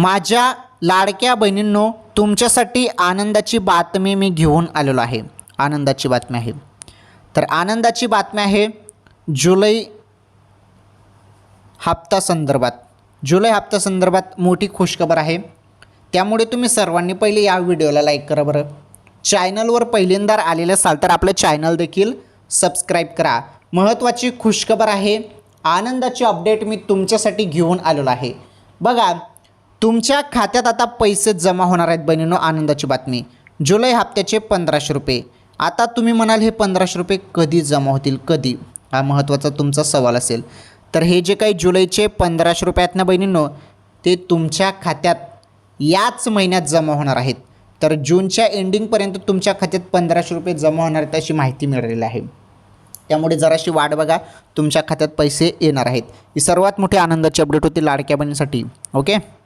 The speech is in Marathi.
माझ्या लाडक्या बहिणींनो तुमच्यासाठी आनंदाची बातमी मी घेऊन आलेलो आहे. आनंदाची बातमी आहे. तर आनंदाची बातमी आहे जुलै हप्ता संदर्भात. जुलै हप्ता संदर्भात मोठी खुशखबर आहे. त्यामुळे तुम्ही सर्वांनी पहिले या व्हिडिओला लाईक करा बरं. चॅनलवर पहिल्यांदा आलेले असाल तर आपलं चॅनल देखील सबस्क्राईब करा. महत्त्वाची खुशखबर आहे. आनंदाची अपडेट मी तुमच्यासाठी घेऊन आलेलो आहे. बघा तुमच्या खात्यात आता पैसे जमा होणार आहेत बहिणीनो आनंदाची बातमी. जुलै हप्त्याचे पंधराशे रुपये. आता तुम्ही म्हणाल हे पंधराशे रुपये कधी जमा होतील? कधी? हा महत्त्वाचा तुमचा सवाल असेल. तर हे जे काही जुलैचे पंधराशे रुपये आहेत ना बहिणींनो ते तुमच्या खात्यात याच महिन्यात जमा होणार आहेत. तर जूनच्या एंडिंगपर्यंत तुमच्या खात्यात पंधराशे रुपये जमा होणार आहेत अशी माहिती मिळालेली आहे. त्यामुळे जराशी वाट बघा तुमच्या खात्यात पैसे येणार आहेत. ही सर्वात मोठी आनंदाची अपडेट होती लाडक्या बहिणीसाठी. ओके?